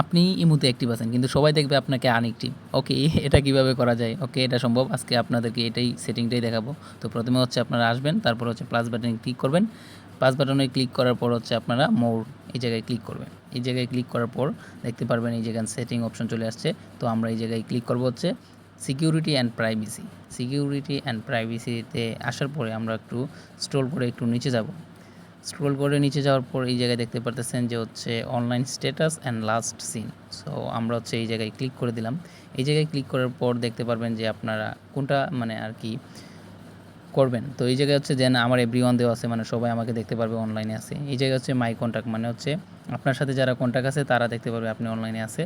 আপনি ইমুতে অ্যাক্টিভ আছেন, কিন্তু সবাই দেখবে আপনাকে আনএক্টিভ ওকে এটা কীভাবে করা যায়? ওকে এটা সম্ভব? আজকে আপনাদেরকে এটাই সেটিংটাই দেখাবো। তো প্রথমে হচ্ছে আপনারা আসবেন, তারপর হচ্ছে প্লাস বাটনে ক্লিক করবেন। প্লাস বাটনে ক্লিক করার পর হচ্ছে আপনারা মোর এই জায়গায় ক্লিক করবেন। এই জায়গায় ক্লিক করার পর দেখতে পারবেন এই জায়গায় সেটিং অপশন চলে আসছে। তো আমরা এই জায়গায় ক্লিক করব হচ্ছে security and privacy security and প্রাইভেসিতে আসার পরে আমরা একটু স্ট্রোল করে একটু নিচে যাব। স্ক্রোল করে নিচে যাওয়ার পর এই জায়গায় দেখতে পারতেছেন যে হচ্ছে online status and last seen so আমরা হচ্ছে এই জায়গায় ক্লিক করে দিলাম। এই জায়গায় ক্লিক করার পর দেখতে পারবেন যে আপনারা কোনটা মানে আর কি করবেন। তো এই জায়গায় হচ্ছে যেন আমার এভরি ওয়ান দেওয়া আছে মানে সবাই আমাকে দেখতে পারবে অনলাইনে আছে। এই জায়গায় হচ্ছে মাই কন্ট্যাক্ট মানে হচ্ছে আপনার সাথে যারা কন্ট্যাক্ট আছে, তারা দেখতে পারবে আপনি অনলাইনে আছে,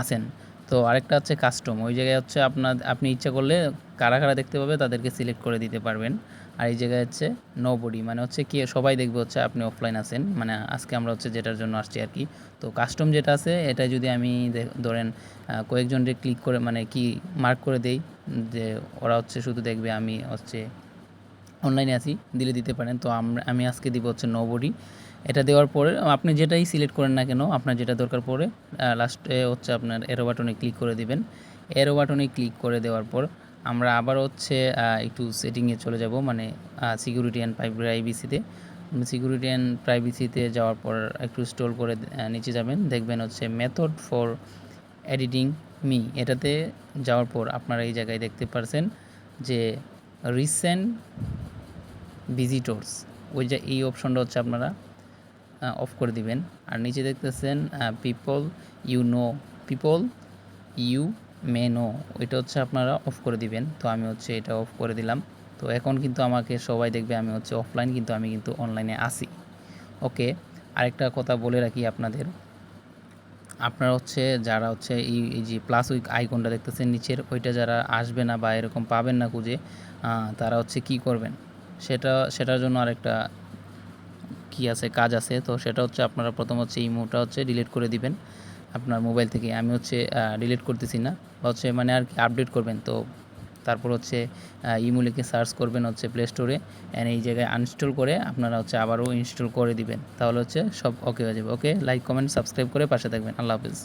আছেন। তো আরেকটা হচ্ছে কাস্টম ওই জায়গায় হচ্ছে আপনার, আপনি ইচ্ছা করলে কারা কারা দেখতে পাবে তাদেরকে সিলেক্ট করে দিতে পারবেন। আর এই জায়গায় হচ্ছে নো বডি মানে হচ্ছে কি সবাই দেখবে হচ্ছে আপনি অফলাইন আছেন মানে আজকে আমরা হচ্ছে যেটার জন্য আসছি আর কি। তো কাস্টম যেটা আছে, এটা যদি আমি ধরেন কয়েকজনকে ক্লিক করে মানে কি মার্ক করে দেই, যে ওরা হচ্ছে শুধু দেখবে আমি হচ্ছে অনলাইনে আছি, দিলে দিতে পারেন। তো আমরা, আমি আজকে দিব হচ্ছে নো বডি এটা দেওয়ার পরে, আপনি যেটাই সিলেক্ট করেন না কেন, আপনার যেটা দরকার পড়ে লাস্টে হচ্ছে আপনার এরো বাটনে ক্লিক করে দিবেন। এরো বাটনে ক্লিক করে দেওয়ার পর, আমরা আবার হচ্ছে একটু সেটিংয়ে চলে যাব মানে সিকিউরিটি অ্যান্ড প্রাইভেসিতে সিকিউরিটি অ্যান্ড প্রাইভেসিতে যাওয়ার পর একটু স্টোর করে নিচে যাবেন, দেখবেন হচ্ছে মেথড ফর এডিটিং মি এটাতে যাওয়ার পর আপনারা এই জায়গায় দেখতে পারছেন যে রিসেন্ট ভিজিটর্স ওই যে, এই অপশনটা হচ্ছে আপনারা অফ করে দিবেন। আর নিচে দেখতেছেন people you know people you may know ওইটা হচ্ছে আপনারা অফ করে দিবেন। তো আমি হচ্ছে এটা অফ করে দিলাম। তো এখন কিন্তু আমাকে সবাই দেখবে, আমি হচ্ছে অফলাইন কিন্তু আমি কিন্তু অনলাইনে আসি ওকে, আরেকটা কথা বলে রাখি আপনাদের। আপনারা হচ্ছে, যারা হচ্ছে এই এই যে প্লাস উইক আইকনটা দেখতেছেন নিচের, ওইটা যারা আসবে না বা এরকম পাবেন না খুঁজে তারা হচ্ছে কি করবেন? সেটা, সেটার জন্য আরেকটা কি আছে, কাজ আছে, তো সেটা হচ্ছে আপনারা প্রথম হচ্ছে ইমোটা হচ্ছে ডিলিট করে দিবেন আপনার মোবাইল থেকে। আমি হচ্ছে ডিলিট করতেছি না, হচ্ছে মানে আর কি আপডেট করবেন, তো তারপর হচ্ছে ইমো লিখে সার্চ করবেন হচ্ছে প্লে স্টোরে অ্যান্ড এই জায়গায় আনইনস্টল করে আপনারা হচ্ছে আবারও ইনস্টল করে দিবেন, তাহলে হচ্ছে সব ওকে হয়ে যাবে। ওকে লাইক কমেন্ট সাবস্ক্রাইব করে পাশে থাকবেন। আল্লাহ হাফিজ।